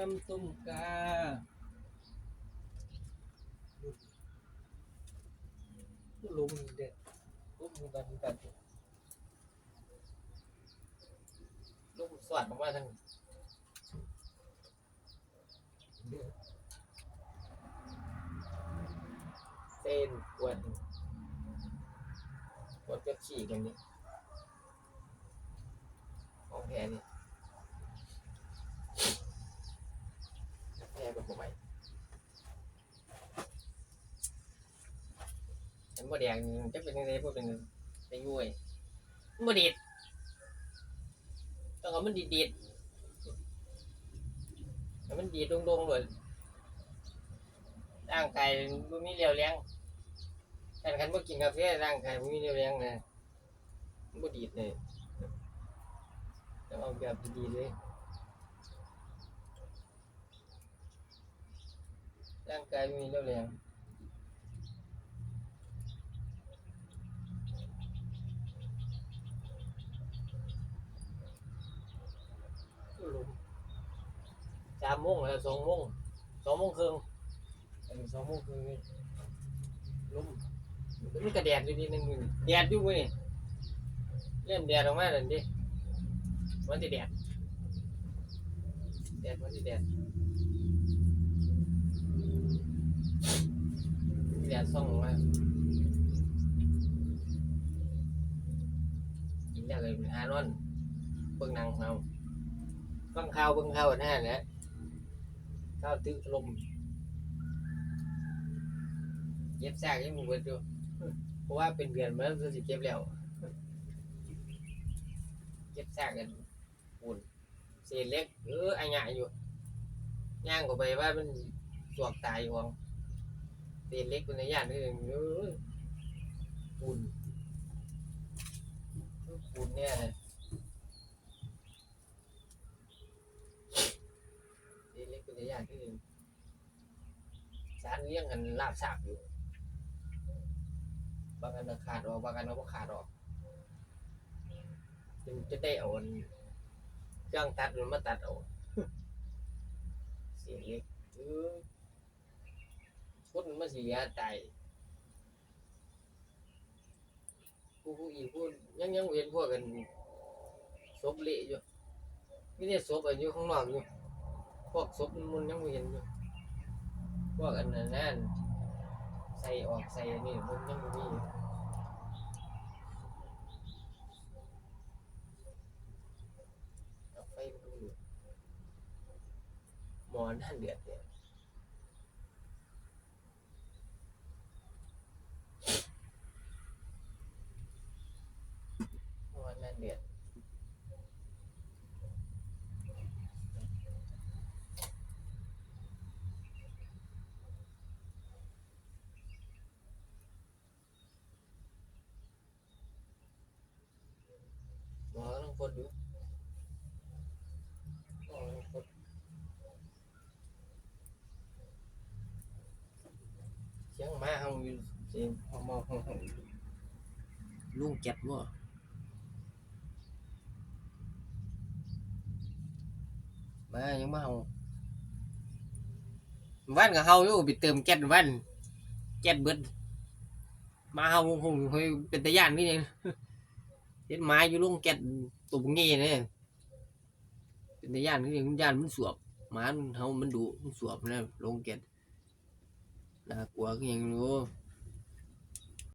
น้ำต้มกาลุงเด็ดลุงดันดันลุงสวัสดิ์มาทางเส้นวนกวนก็ฉี่กันนี่ของแพ้นี่ แพ้กับผมไหมมันบ่แดงจะเป็นยังไงพวกเป็นไปยุ่ยมันบ่ดีดต้องเอามันดีดดีดให้วมันดีดดงๆเลยร่างกายมันมีเรียวแรงการคันบ่กินกาแฟร่างกายมันมีเรียวแรงนะมันบ่ดีดเลยต้องเอาแบบดีๆเลย ร่างกายมีเรี่ยวแรงสามโมงแล้วสองโมงสองโมงครึ่งเออสองโมงครึ่งนี่ลมมันกระแดดอยู่นิดนึงมื้อนี้แดดอยู่มื้อนี่เริ่มแดดออกมาแล้วดิมันจะแดดแดดมันจะแดด แดดส่องมากินแล้วเลยหานอนเบิ่งนังเอาฟังข่าวเบิ่งข่าวอันนั้นแหละข่าวตึกลมเก็บซกยังมีเบิดอยู่เพราะว่าเป็นเดือนมาแล้วสิเก็บแล้วเก็บซกกันปุ่นเศษเล็กเอออันใหญ่อยู่ย่างเข้าไปว่ามันสวกตายอยู่องเตีนเล็กเป็นในย่านนี่เองเอ้ยปูนปูนเนี่ยนะตีนเล็กเป็นในย่านนี่งสารเลี้ยงกันลาบสาบอยู่ บางอันก็ขาดออกบางอันก็บ่ขาดออกจึงจะได้เอาอันเครื่องตัดมันมาตัดเอาเสียเล็กเออ มันสิเหลือตายกูกูอีกพูดยังยังเห็นพวกกันศพเละอยู่ไม่ได้ศพอะอยู่ข้างนอกอยู่พวกศพมันยังไม่เห็นอยู่พวกอันนั้นนั่นใส่ออกใส่อันนี้มันยังมีไฟดูหมอนั่นเดือดเนี่ย เพราะว่านั่นเดือด หมอต้องกดอยู่เสียงมาเฮาอยู่เสียงเฮาเมาเฮาเฮาอยู่ลุงเจ็บบ่มายังมาเฮาวันกับเฮาอยู่ไปเติมแก๊สวันแก๊สเบิดมาเฮาคงเป็นตะย่านนี่เอง เห็นไม้อยู่ลงแก๊สตุ่มเงี้เนี่ยเป็นในย่านนี่เองย่านมันสวบหมามันเฮามันดุมันสวบนะลงแก๊สน่ากลัวก็ยังรู้